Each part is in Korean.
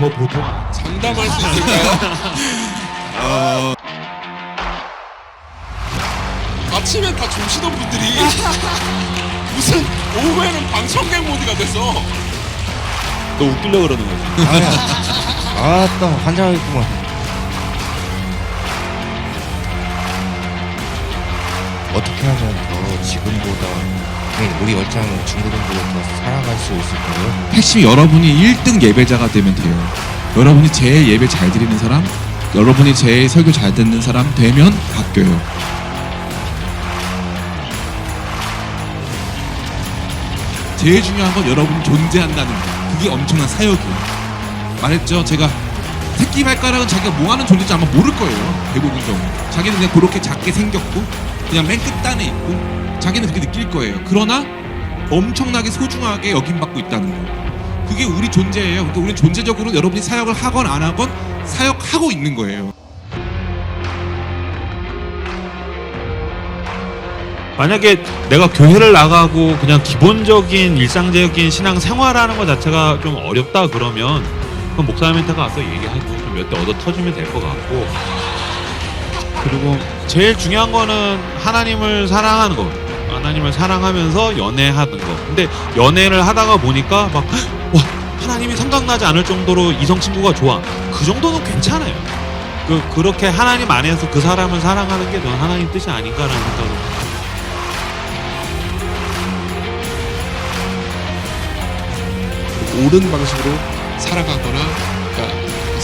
저 보통 장담할 수 있을까요? 어, 아침엔 다 주무시던 분들이 무슨 오후에는 방청객 모드가 됐어. 너 웃기려 그러는 거지. 아따 환장하겠구만 어떻게 하면 더 지금보다 우리 얼짱 중고등부를 더 살아갈 수 있을까요? 핵심이 여러분이 1등 예배자가 되면 돼요. 여러분이 제일 예배 잘 드리는 사람, 여러분이 제일 설교 잘 듣는 사람 되면 바뀌어요. 제일 중요한 건 여러분이 존재한다는 거. 그게 엄청난 사역이에요. 말했죠. 제가 새끼 발가락은 자기가 뭐 하는 존재인지 아마 모를 거예요. 대부분 경우. 자기는 그냥 그렇게 작게 생겼고 그냥 맨 끝단에 있고 자기는 그렇게 느낄 거예요. 그러나 엄청나게 소중하게 여김받고 있다는 거. 그게 우리 존재예요. 그러니까 우리는 존재적으로 여러분이 사역을 하건 안 하건 사역하고 있는 거예요. 만약에 내가 교회를 나가고 그냥 기본적인 일상적인 신앙 생활하는 것 자체가 좀 어렵다 그러면 그럼 목사님한테 가서 얘기하고 좀 몇 대 얻어 터주면 될 것 같고 그리고 제일 중요한 거는 하나님을 사랑하는 거 하나님을 사랑하면서 연애하는 거. 근데 연애를 하다가 보니까 막 와 하나님이 생각나지 않을 정도로 이성 친구가 좋아. 그 정도는 괜찮아요. 그 그렇게 하나님 안에서 그 사람을 사랑하는 게넌 하나님 뜻이 아닌가라는 생각을 옳은 방식으로 살아가거나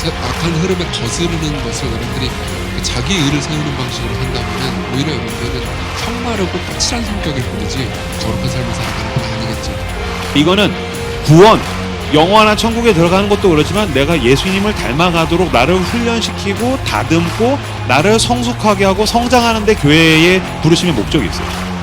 악한 흐름에 거스르는 것을 여러분들이 자기 의를 세우는 방식으로 한다면 오히려 여러분들은 성마르고 까칠한 성격일 뿐이지 거룩한 삶을 살아가는 건 아니겠지. 이거는 구원, 영원한 천국에 들어가는 것도 그렇지만 내가 예수님을 닮아가도록 나를 훈련시키고 다듬고 나를 성숙하게 하고 성장하는 데 교회의 부르심의 목적이 있어요.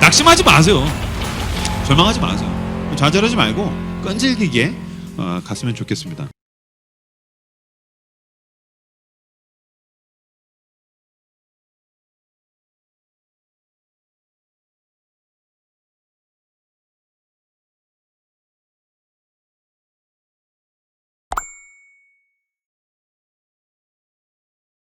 낙심하지 마세요. 절망하지 마세요. 좌절하지 말고 끈질기게 어, 갔으면 좋겠습니다.